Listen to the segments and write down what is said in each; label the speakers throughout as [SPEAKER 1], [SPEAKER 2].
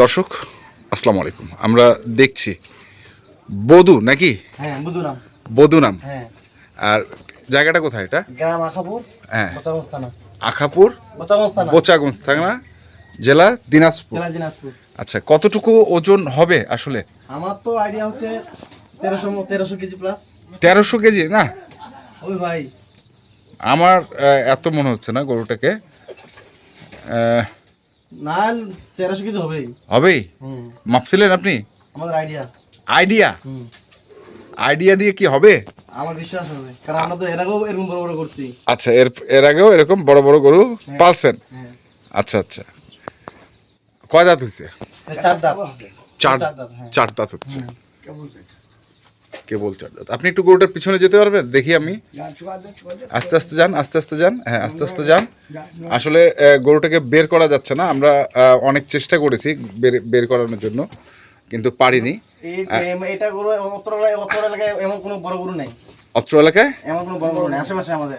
[SPEAKER 1] দর্শক আসসালামু আলাইকুম। আমরা দেখছি বধু নাকি?
[SPEAKER 2] হ্যাঁ
[SPEAKER 1] বধু নাম।
[SPEAKER 2] হ্যাঁ।
[SPEAKER 1] আর জায়গাটা কোথায় এটা?
[SPEAKER 2] গ্রাম আখাপুর
[SPEAKER 1] হ্যাঁ। আখাপুর বোচাগঞ্জ থানা। জেলা দিনাজপুর।
[SPEAKER 2] জেলা দিনাজপুর।
[SPEAKER 1] আচ্ছা কতটুকু ওজন হবে আসলে?
[SPEAKER 2] আমার তো আইডিয়া হচ্ছে তেরোশো তেরোশো কেজি প্লাস
[SPEAKER 1] তেরোশো কেজি না?
[SPEAKER 2] ওই ভাই।
[SPEAKER 1] আমার এত মনে হচ্ছে না গরুটাকে।
[SPEAKER 2] না তেরোশো কেজি হবেই।
[SPEAKER 1] হবেই?
[SPEAKER 2] হুম।
[SPEAKER 1] মাপছিলেন আপনি?
[SPEAKER 2] আমাদের আইডিয়া
[SPEAKER 1] আইডিয়া
[SPEAKER 2] হুম।
[SPEAKER 1] আইডিয়া দিয়ে কি হবে?
[SPEAKER 2] আমার বিশ্বাস হবে কারণ আমরা তো এর আগেও এরকম বড় বড় করছি।
[SPEAKER 1] আচ্ছা এর এর আগেও এরকম বড় বড় গরু পালছেন?
[SPEAKER 2] হ্যাঁ।
[SPEAKER 1] আচ্ছা আচ্ছা। কয় দাঁত হয়েছে
[SPEAKER 2] চার দাঁত।
[SPEAKER 1] চার
[SPEAKER 2] হ্যাঁ।
[SPEAKER 1] চার দাঁত হচ্ছে। কেবল চার দাঁত আপনি একটু গরুটার পিছনে যেতে পারবেন? দেখি আমি। আস্তে আস্তে যান আস্তে আস্তে যান। হ্যাঁ আস্তে আস্তে যান। আসলে গরুটাকে বের করা যাচ্ছে না। আমরা অনেক চেষ্টা করেছি বের বের করানোর জন্য কিন্তু পারিনি।
[SPEAKER 2] এই এটা গরু অত এলাকায়- এমন কোনো বড় গরু নেই।
[SPEAKER 1] অত্র এলাকায়?
[SPEAKER 2] এমন কোনো বড় গরু নেই আশেপাশে আমাদের।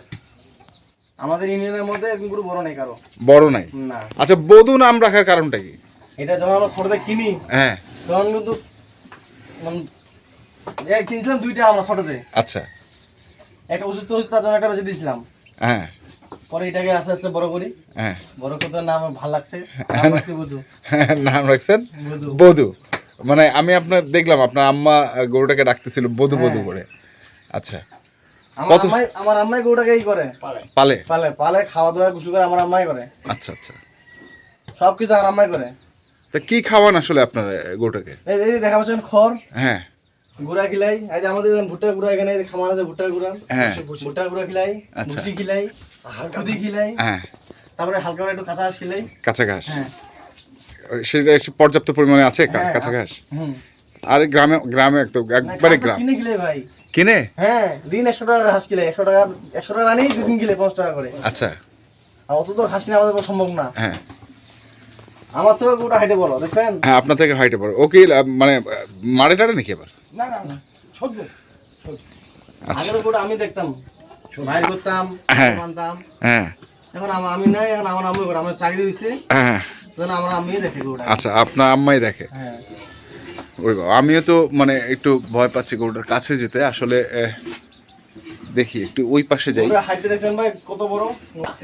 [SPEAKER 2] আমাদের ইউনিয়নের মধ্যে এরকম গরু বড় নেই কারও।
[SPEAKER 1] বড় নাই?
[SPEAKER 2] না।
[SPEAKER 1] আচ্ছা বধু নাম রাখার কারণটা কি?
[SPEAKER 2] এটা যখন আমরা ছোটতে কিনি
[SPEAKER 1] হ্যাঁ।
[SPEAKER 2] তখন কিন্তু মানে কিনছিলাম দুইটা আমরা ছোটতে।
[SPEAKER 1] আচ্ছা।
[SPEAKER 2] একটা অসুস্থ হয়েছে তার জন্য একটা বেঁচে দিয়েছিলাম।
[SPEAKER 1] হ্যাঁ।
[SPEAKER 2] পরে এটাকে আস্তে আস্তে বড় করি।
[SPEAKER 1] হ্যাঁ।
[SPEAKER 2] বড় করতে নাম ভালো লাগছে। নাম রাখছি বুধু।
[SPEAKER 1] নাম রাখছেন?
[SPEAKER 2] বধু।
[SPEAKER 1] মানে আমি আপনার দেখলাম আপনার আম্মা গরুটাকে ডাকতেছিল বধু বধু
[SPEAKER 2] হ্যাঁ।
[SPEAKER 1] করে আচ্ছা।
[SPEAKER 2] আমার আম্মাই আমার আম্মাই গরুটাকে এই করে।
[SPEAKER 1] পালে।
[SPEAKER 2] পালে? পালে। খাওয়া দাওয়া গোসল করে আমার আম্মাই করে।
[SPEAKER 1] আচ্ছা আচ্ছা।
[SPEAKER 2] সব কিছু আমার আম্মাই করে।
[SPEAKER 1] তা কি খাওয়ান আসলে আপনার গরুটাকে?
[SPEAKER 2] এই এই দেখা পাচ্ছেন খড়।
[SPEAKER 1] হ্যাঁ।
[SPEAKER 2] গুড়া খিলাই যে আমাদের ভুট্টার গুড়া এখানে খামার আছে ভুট্টার গুড়া।
[SPEAKER 1] হ্যাঁ।
[SPEAKER 2] ভুট্টার গুড়া খিলাই
[SPEAKER 1] আচ্ছা।
[SPEAKER 2] ভুসি খিলাই খুদি খিলাই
[SPEAKER 1] হ্যাঁ।
[SPEAKER 2] তারপরে হালকা করে একটু কাঁচা ঘাস খিলাই।
[SPEAKER 1] কাঁচা ঘাস?
[SPEAKER 2] হ্যাঁ।
[SPEAKER 1] সেটা একটু পর্যাপ্ত পরিমাণে আছে
[SPEAKER 2] হ্যাঁ,
[SPEAKER 1] কাঁচা ঘাস?
[SPEAKER 2] হুম।
[SPEAKER 1] আর গ্রামে গ্রামে একদম একবারে গ্রাম
[SPEAKER 2] কিনে খিলাই ভাই।
[SPEAKER 1] কিনে?
[SPEAKER 2] হ্যাঁ দিন একশো টাকা ঘাস কিলে একশো টাকা একশো টাকা আনেই দুদিন কিলে পঞ্চাশ টাকা করে।
[SPEAKER 1] আচ্ছা।
[SPEAKER 2] অত তো ঘাস কিনে আমাদের সম্ভব না।
[SPEAKER 1] হ্যাঁ।
[SPEAKER 2] আমার তো গোটা হাইটে বলো দেখছেন?
[SPEAKER 1] হ্যাঁ আপনার থেকে হাইটে পড়ে ও কি মানে মারে টারে নাকি এবার আচ্ছা।
[SPEAKER 2] আগের গোটা আমি দেখতাম বাইর করতাম
[SPEAKER 1] হ্যাঁ।
[SPEAKER 2] মানতাম।
[SPEAKER 1] হ্যাঁ।
[SPEAKER 2] এখন আমি নাই এখন আমার আম্মু করে আমার চাকরি হয়েছে
[SPEAKER 1] হ্যাঁ।
[SPEAKER 2] তখন আমার আম্মি দেখে গোটা।
[SPEAKER 1] আচ্ছা আপনার আম্মাই দেখে?
[SPEAKER 2] হ্যাঁ।
[SPEAKER 1] আমিও তো মানে একটু ভয় পাচ্ছি গরুটার কাছে যেতে। আসলে দেখি একটু ওই পাশে যাই।
[SPEAKER 2] ভাই বড়?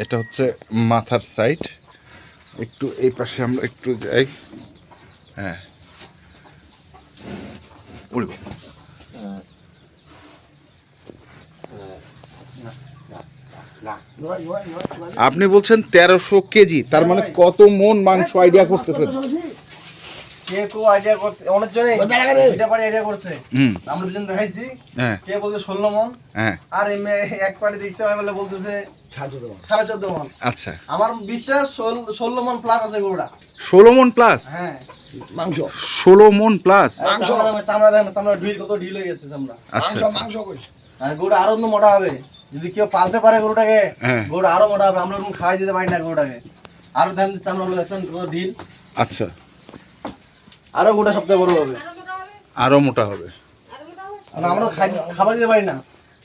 [SPEAKER 1] এটা হচ্ছে মাথার সাইড একটু এই পাশে আমরা একটু যাই। হ্যাঁ। উড়ব। আপনি বলছেন তেরোশো কেজি, তার মানে কত মন মাংস আইডিয়া করতেছেন?
[SPEAKER 2] কে কো আইডিয়া করতে অনেক জনে এটা পারে আইডিয়া করছে। আমরা দুজন দেখাইছি।
[SPEAKER 1] হ্যাঁ।
[SPEAKER 2] কে ষোলো মন।
[SPEAKER 1] হ্যাঁ।
[SPEAKER 2] আর এমনি এক পার্টি দেখছে আমি বলে বলতেছে সাড়ে চোদ্দ মন।
[SPEAKER 1] আচ্ছা।
[SPEAKER 2] আমার বিশ্বাস ষোলো মন প্লাস আছে গরুটা।
[SPEAKER 1] ষোলো মন প্লাস
[SPEAKER 2] হ্যাঁ।
[SPEAKER 1] ষোলো মন প্লাস
[SPEAKER 2] চামড়া দেখেন, চামড়া ঢিল কত ঢিল হয়ে গেছে চামড়া।
[SPEAKER 1] আচ্ছা আচ্ছা।
[SPEAKER 2] গরুটা আরও অন্য মোটা হবে। যদি কেউ পালতে পারে গরুটাকে
[SPEAKER 1] হ্যাঁ।
[SPEAKER 2] গরুটা আরও মোটা হবে। আমরা ওরকম খাওয়াই দিতে পারি না গরুটাকে। আরও ধান চামড়া গুলো ঢিল।
[SPEAKER 1] আচ্ছা।
[SPEAKER 2] আরও গরুটা সবথেকে বড় হবে।
[SPEAKER 1] আরও মোটা হবে।
[SPEAKER 2] আমরা খাবার দিতে পারি না।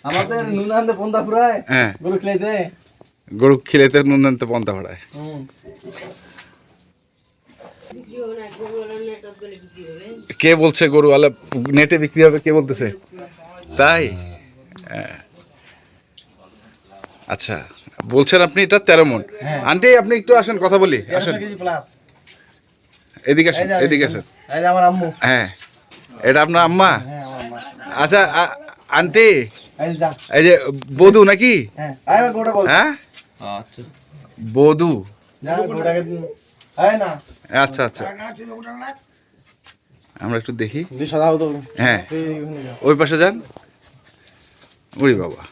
[SPEAKER 2] আমাদের নুন আনতে পন্থা ফুরায়
[SPEAKER 1] হ্যাঁ।
[SPEAKER 2] গরু খেলাইতে।
[SPEAKER 1] গরু খিলেতে নুন আনতে পন্থা
[SPEAKER 2] হুম।
[SPEAKER 1] কে বলছে গরু আলা নেটে বিক্রি হবে কে বলতেছে? তাই? হ্যাঁ। আচ্ছা বলছেন আপনি এটা তেরো মন।
[SPEAKER 2] হ্যাঁ।
[SPEAKER 1] আন্টি আপনি একটু আসেন কথা বলি। আসেন।
[SPEAKER 2] প্লাস
[SPEAKER 1] এদিকে আসেন এদিকে আসেন।
[SPEAKER 2] আমার আম্মু।
[SPEAKER 1] হ্যাঁ এটা আপনার আম্মা?
[SPEAKER 2] হ্যাঁ আমার আম্মা।
[SPEAKER 1] আচ্ছা আন্টি?
[SPEAKER 2] এই যে যা।
[SPEAKER 1] বধু নাকি?
[SPEAKER 2] হ্যাঁ আয় গোটা বল।
[SPEAKER 1] হ্যাঁ?
[SPEAKER 2] আচ্ছা।
[SPEAKER 1] বধু। আচ্ছা আচ্ছা। আমরা একটু দেখি। হ্যাঁ। ওই পাশে যান। উড়ি বাবা।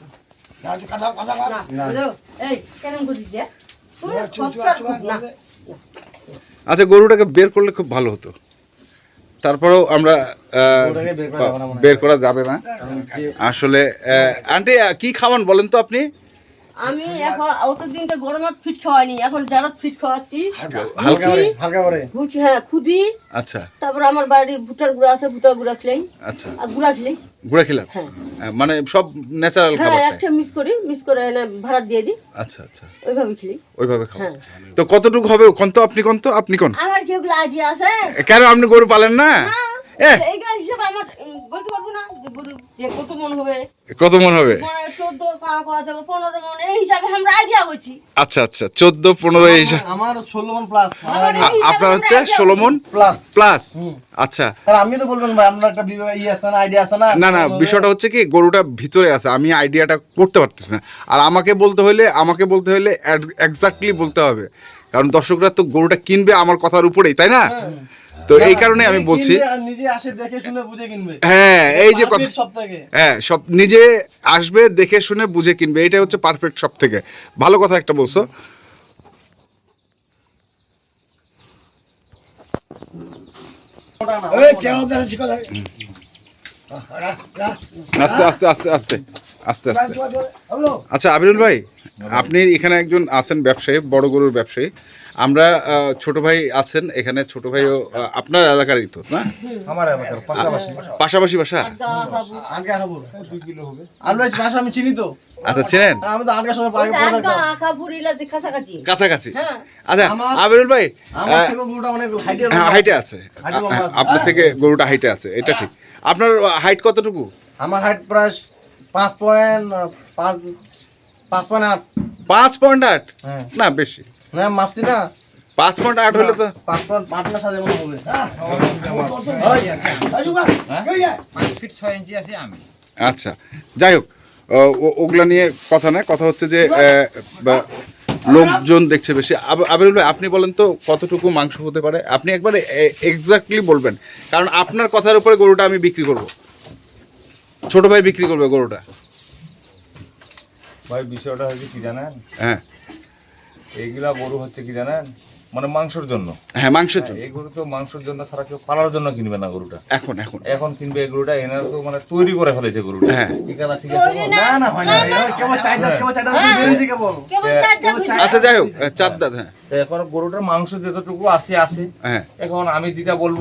[SPEAKER 2] না
[SPEAKER 3] এই কেন
[SPEAKER 1] আচ্ছা গরুটাকে বের করলে খুব ভালো হতো। তারপরেও আমরা
[SPEAKER 2] বের করা যাবে না
[SPEAKER 1] আসলে আন্টি কি খাওয়ান বলেন তো আপনি?
[SPEAKER 3] আমি এখন অতদিন তো গরমের ফিট খাওয়াইনি এখন যারা ফিট খাওয়াচ্ছি।
[SPEAKER 2] হালকা করে হালকা করে
[SPEAKER 3] ভুচি হ্যাঁ খুদি।
[SPEAKER 1] আচ্ছা।
[SPEAKER 3] তারপর আমার বাড়ির ভুটার গুঁড়া আছে ভুটার গুঁড়া খেলাই।
[SPEAKER 1] আচ্ছা।
[SPEAKER 3] আর গুঁড়া খেলাই।
[SPEAKER 1] গুঁড়া খেলাম?
[SPEAKER 3] হ্যাঁ।
[SPEAKER 1] হ্যাঁ, মানে সব ন্যাচারাল
[SPEAKER 3] হ্যাঁ
[SPEAKER 1] খাবার খায়।
[SPEAKER 3] একটা মিস করি মিস করে এনে ভাড়া দিয়ে দিই।
[SPEAKER 1] আচ্ছা আচ্ছা।
[SPEAKER 3] ওইভাবে খেলি
[SPEAKER 1] ওইভাবে খাব।
[SPEAKER 3] হ্যাঁ।
[SPEAKER 1] তো কতটুকু হবে? কোন তো আপনি কোন তো আপনি কোন
[SPEAKER 3] আমার কি ওগুলো আইডিয়া আছে?
[SPEAKER 1] কেন আপনি গরু পালেন না? এ!
[SPEAKER 3] এইগুলো হিসেবে আমার বলতে পারব না যে গরু যে কত মন হবে।
[SPEAKER 1] কত মন হবে?
[SPEAKER 3] মানে পাওয়া পাওয়া যাবে পনেরো মন এই হিসাবে আমরা আইডিয়া করছি
[SPEAKER 1] আচ্ছা আচ্ছা চোদ্দ পনেরো এই হিসাব-
[SPEAKER 2] আমার ষোলো মন প্লাস
[SPEAKER 1] আপনার হচ্ছে ষোলো মন
[SPEAKER 2] প্লাস
[SPEAKER 1] প্লাস আচ্ছা।
[SPEAKER 2] আর আমি তো বলবেন ভাই আপনার একটা ই আছে না আইডিয়া আছে না?
[SPEAKER 1] না না বিষয়টা হচ্ছে কি গরুটা ভিতরে আছে আমি আইডিয়াটা করতে পারতেছি না। আর আমাকে বলতে হলে আমাকে বলতে হলে এক্স্যাক্টলি বলতে হবে। কারণ দর্শকরা তো গরুটা কিনবে আমার কথার উপরেই তাই না? তো এই কারণে আমি বলছি
[SPEAKER 2] কিনবে আর নিজে আসে দেখে শুনে বুঝে কিনবে।
[SPEAKER 1] হ্যাঁ এই যে কথা হ্যাঁ সব নিজে আসবে দেখে শুনে বুঝে কিনবে এটাই হচ্ছে পারফেক্ট সব থেকে ভালো কথা একটা বলছো। আস্তে আস্তে আস্তে আস্তে আস্তে আস্তে। আচ্ছা আবিরুল ভাই আপনি এখানে একজন আছেন ব্যবসায়ী বড় গরুর ব্যবসায়ী। আমরা ছোট ভাই আছেন এখানে ছোট ভাইও আপনার এলাকারই তো না?
[SPEAKER 4] আমার এলাকার পাশাপাশি
[SPEAKER 1] পাশাপাশি বাসা?
[SPEAKER 2] ভাষা আমি চিনি তো।
[SPEAKER 1] আচ্ছা চেনেন?
[SPEAKER 3] রিলাতে কাছাকাছি। হ্যাঁ।
[SPEAKER 1] আচ্ছা
[SPEAKER 2] আমার-
[SPEAKER 1] আবিরুল ভাই
[SPEAKER 2] আমার থেকে গরুটা অনেক
[SPEAKER 1] হ্যাঁ হাইটে আছে।
[SPEAKER 2] হাইটে আছে।
[SPEAKER 1] আপনার থেকে গরুটা হাইটে আছে এটা ঠিক। আপনার হাইট কতটুকু?
[SPEAKER 2] আমার হাইট প্রায় পাঁচ পয়েন্ট পাঁচ পাঁচ পয়েন্ট আট।
[SPEAKER 1] পাঁচ পয়েন্ট আট?
[SPEAKER 2] হ্যাঁ।
[SPEAKER 1] না বেশি।
[SPEAKER 2] না মাপছি না।
[SPEAKER 1] পাঁচ পয়েন্ট আট হলে তো
[SPEAKER 2] পাঁচ পয়েন্ট পাঁচ না মনে হবে।
[SPEAKER 4] ফিট ছয় ইঞ্চি আছে আমি।
[SPEAKER 1] আচ্ছা যাই হোক ওগুলা নিয়ে কথা না কথা হচ্ছে যে লোকজন দেখছে বেশি। আব- আবিরুল ভাই আপনি বলেন তো কতটুকু মাংস হতে পারে? আপনি একবারে এক্স্যাক্টলি বলবেন। কারণ আপনার কথার উপরে গরুটা আমি বিক্রি করব। ছোট ভাই বিক্রি করবে গরুটা।
[SPEAKER 4] ভাই বিষয়টা হচ্ছে কি জানেন?
[SPEAKER 1] হ্যাঁ।
[SPEAKER 4] এইগুলা গরু হচ্ছে কি জানেন? মানে মাংসের জন্য।
[SPEAKER 1] হ্যাঁ মাংসের জন্য।
[SPEAKER 4] এই গরু তো মাংসের জন্য ছাড়া কেউ পালার জন্য কিনবে না গরুটা।
[SPEAKER 1] এখন এখন।
[SPEAKER 4] এখন কিনবে এই গরুটা এনারা তো মানে তৈরি করে ফেলেছে গরুটা।
[SPEAKER 1] হ্যাঁ।
[SPEAKER 4] ঠিক আছে? ঠিক আছে
[SPEAKER 3] না
[SPEAKER 2] না হয় না এই কেবল চাহিদা কেবল চাহিদা বেরিয়েছে কেবল।
[SPEAKER 1] আচ্ছা যাই হোক চার দাঁত হ্যাঁ।
[SPEAKER 4] তো এখন গরুটার মাংস যতটুকু আছে আছে।
[SPEAKER 1] হ্যাঁ।
[SPEAKER 4] এখন আমি যেটা বলব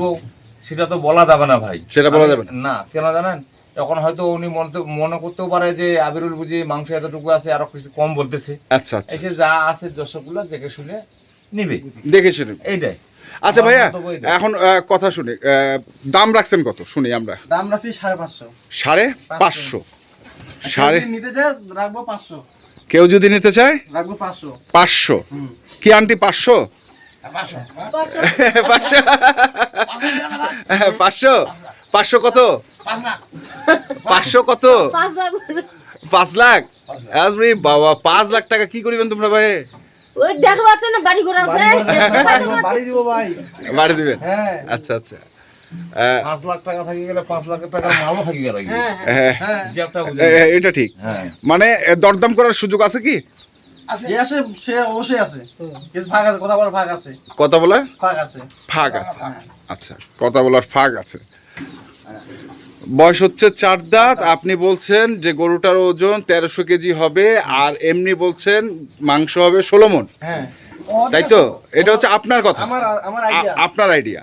[SPEAKER 4] সেটা তো বলা যাবে না ভাই।
[SPEAKER 1] সেটা বলা যাবে না।
[SPEAKER 4] না কেন জানেন? এখন হয়তো উনি মনে মনে করতেও পারে যে আবিরুল বুঝি মাংস এতটুকু আছে আরও কিছু কম বলতেছে।
[SPEAKER 1] আচ্ছা আচ্ছা।
[SPEAKER 4] এসে যা আছে দর্শকগুলো দেখে শুনে নিবে।
[SPEAKER 1] দেখে শুনে
[SPEAKER 4] এইটাই।
[SPEAKER 1] আচ্ছা ভাইয়া এখন কথা শুনে। দাম রাখছেন কত? শুনি আমরা।
[SPEAKER 2] দাম রাখছি সাড়ে পাঁচশো।
[SPEAKER 1] সাড়ে পাঁচশো। সাড়ে
[SPEAKER 2] নিতে চাই রাখব পাঁচশো।
[SPEAKER 1] কেউ যদি নিতে চায়?
[SPEAKER 2] রাখব পাঁচশো।
[SPEAKER 1] পাঁচশো। কি আন্টি পাঁচশো। পাঁচশো। পাঁচশো। পাঁচশো কত? পাঁচশো কত?
[SPEAKER 3] পাঁচ লাখ?
[SPEAKER 1] আরে বাবা পাঁচ লাখ টাকা কি করিবেন তোমরা ভাই?
[SPEAKER 3] ওই দেখা পাচ্ছে না বাড়ি ঘোরা আছে
[SPEAKER 2] বাড়ি বাড়ি দিব ভাই।
[SPEAKER 1] বাড়ি দিবেন?
[SPEAKER 2] হ্যাঁ।
[SPEAKER 1] আচ্ছা আচ্ছা।
[SPEAKER 4] পাঁচ লাখ টাকা থাকি গেলে পাঁচ লাখ টাকার মালও থাকি গেল
[SPEAKER 3] হ্যাঁ
[SPEAKER 1] হ্যাঁ, এটা ঠিক।
[SPEAKER 4] হ্যাঁ।
[SPEAKER 1] মানে দরদাম করার সুযোগ আছে কি?
[SPEAKER 2] সে অবশ্যই আছে। কিছু আছে কথা বলার ভাগ আছে।
[SPEAKER 1] কথা বলার
[SPEAKER 2] ভাগ আছে।
[SPEAKER 1] ফাঁক আছে। আচ্ছা কথা বলার ফাঁক আছে। বয়স হচ্ছে চার দাঁত। আপনি বলছেন যে গরুটার ওজন তেরোশো কেজি হবে আর এমনি বলছেন মাংস হবে ষোলো মন।
[SPEAKER 2] হ্যাঁ।
[SPEAKER 1] তাই তো? এটা হচ্ছে আপনার কথা।
[SPEAKER 2] আমার আমার
[SPEAKER 1] আ-
[SPEAKER 2] আইডিয়া
[SPEAKER 1] আপনার আইডিয়া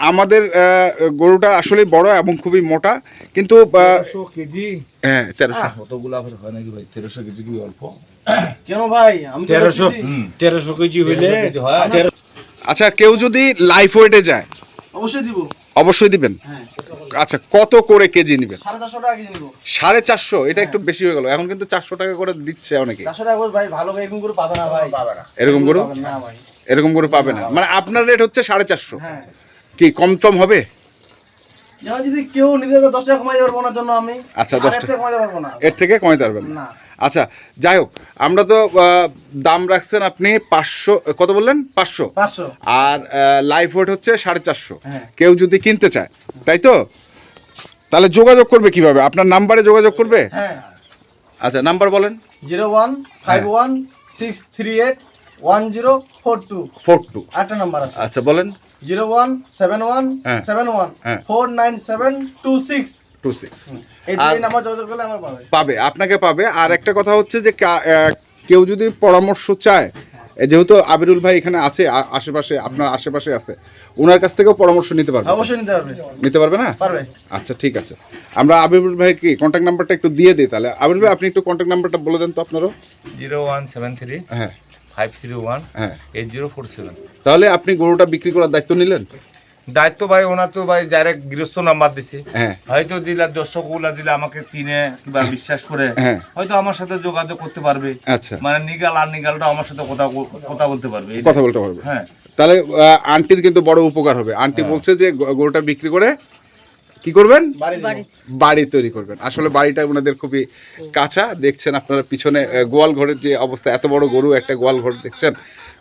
[SPEAKER 1] আমাদের গরুটা আসলে বড় এবং খুবই মোটা কিন্তু
[SPEAKER 4] কেজি।
[SPEAKER 1] হ্যাঁ তেরোশো।
[SPEAKER 4] কতগুলা হয় নাকি ভাই? তেরোশো কেজি কি অল্প?
[SPEAKER 2] কেন ভাই?
[SPEAKER 5] তেরোশো তেরোশো কেজি হইলে
[SPEAKER 1] আচ্ছা কেউ যদি লাইফ ওয়েটে যায়
[SPEAKER 2] অবশ্যই দিব।
[SPEAKER 1] অবশ্যই দিবেন?
[SPEAKER 2] হ্যাঁ।
[SPEAKER 1] আচ্ছা কত করে কেজি নেবেন?
[SPEAKER 2] সাড়ে চারশো টাকা
[SPEAKER 1] এটা একটু বেশি হয়ে গেল। এখন কিন্তু চারশো টাকা করে দিচ্ছে অনেকে।
[SPEAKER 2] টাকা এরকম করে
[SPEAKER 1] এরকম করে পাবে না মানে আপনার রেট হচ্ছে সাড়ে চারশো।
[SPEAKER 2] হ্যাঁ।
[SPEAKER 1] কি কম টম হবে?
[SPEAKER 2] যদি কেউ নিজে দশ টাকা কমাই পারব না জন্য আমি।
[SPEAKER 1] আচ্ছা,
[SPEAKER 2] আর
[SPEAKER 1] 10
[SPEAKER 2] এর থেকে কমাতে পারব না।
[SPEAKER 1] এর থেকে কমাতে পারবেন না। আচ্ছা যাই হোক আমরা তো দাম রাখছেন আপনি পাঁচশো কত বললেন? পাঁচশো।
[SPEAKER 2] পাঁচশো।
[SPEAKER 1] আর লাইফ ওয়েট হচ্ছে সাড়ে চারশো।
[SPEAKER 2] হ্যাঁ।
[SPEAKER 1] কেউ যদি কিনতে চায় তাই তো? তাহলে যোগাযোগ করবে কীভাবে? আপনার নাম্বারে যোগাযোগ করবে?
[SPEAKER 2] হ্যাঁ।
[SPEAKER 1] আচ্ছা নাম্বার বলেন।
[SPEAKER 2] Zero one five one six three eight one zero four two.
[SPEAKER 1] Four two.
[SPEAKER 2] আটটা নাম্বার আছে।
[SPEAKER 1] আচ্ছা বলেন।
[SPEAKER 2] জিরো ওয়ান সেভেন ওয়ান
[SPEAKER 1] হ্যাঁ।
[SPEAKER 2] সেভেন ওয়ান
[SPEAKER 1] হ্যাঁ।
[SPEAKER 2] Four nine seven two six.
[SPEAKER 1] Two six
[SPEAKER 2] পাবে।
[SPEAKER 1] আপনাকে পাবে। আর একটা কথা হচ্ছে যে কেউ যদি পরামর্শ চায় যেহেতু আবিরুল ভাই এখানে আছে আশেপাশে আপনার আশেপাশে আছে ওনার কাছ থেকেও পরামর্শ নিতে পারবে।
[SPEAKER 2] অবশ্যই নিতে পারবে।
[SPEAKER 1] নিতে পারবে না?
[SPEAKER 2] পারবে।
[SPEAKER 1] আচ্ছা ঠিক আছে। আমরা আবিরুল ভাই কি কন্ট্যাক্ট নাম্বারটা একটু দিয়ে দিই তাহলে। আবিরুল ভাই আপনি একটু কন্ট্যাক্ট নাম্বারটা বলে দেন তো আপনারও।
[SPEAKER 4] জিরো ওয়ান সেভেন থ্রি
[SPEAKER 1] হ্যাঁ।
[SPEAKER 4] ফাইভ থ্রি ওয়ান
[SPEAKER 1] হ্যাঁ।
[SPEAKER 4] Eight zero four seven.
[SPEAKER 1] তাহলে আপনি গরুটা বিক্রি করার দায়িত্ব নিলেন?
[SPEAKER 4] দায়িত্ব ভাই ওনার তো ভাই ডাইরেক্ট গৃহস্থ নাম্বার দিছে।
[SPEAKER 1] হ্যাঁ।
[SPEAKER 4] হয়তো দিলে দর্শকগুলা দিলে আমাকে চিনে কিংবা বিশ্বাস করে
[SPEAKER 1] হ্যাঁ।
[SPEAKER 4] হয়তো আমার সাথে যোগাযোগ করতে পারবে।
[SPEAKER 1] আচ্ছা।
[SPEAKER 4] মানে নিগাল আর নিগালটা আমার সাথে কথা কথা বলতে পারবে।
[SPEAKER 1] কথা বলতে পারবে।
[SPEAKER 4] হ্যাঁ।
[SPEAKER 1] তাহলে আন্টির কিন্তু বড় উপকার হবে। আন্টি বলছে যে গরুটা বিক্রি করে কি করবেন?
[SPEAKER 2] বাড়ি
[SPEAKER 3] বাড়ি।
[SPEAKER 1] বাড়ি তৈরি করবেন। আসলে বাড়িটা ওনাদের খুবই কাঁচা। দেখছেন আপনারা পিছনে গোয়াল ঘরের যে অবস্থা এত বড় গরু একটা গোয়াল ঘর দেখছেন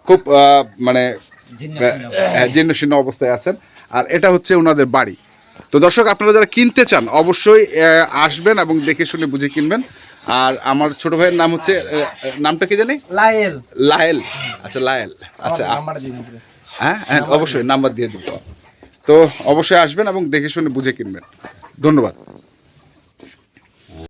[SPEAKER 1] খুব আহ, মানে হ্যাঁ, জীর্ণ শীর্ণ অবস্থায় আছেন। আর এটা হচ্ছে ওনাদের বাড়ি। তো দর্শক আপনারা যারা কিনতে চান অবশ্যই আসবেন এবং দেখে শুনে বুঝে কিনবেন। আর আমার ছোট ভাইয়ের নাম হচ্ছে নামটা কি জানি?
[SPEAKER 2] লায়েল।
[SPEAKER 1] লায়েল। আচ্ছা লায়েল। আচ্ছা হ্যাঁ হ্যাঁ অবশ্যই নাম্বার দিয়ে দিব। তো অবশ্যই আসবেন এবং দেখে শুনে বুঝে কিনবেন। ধন্যবাদ।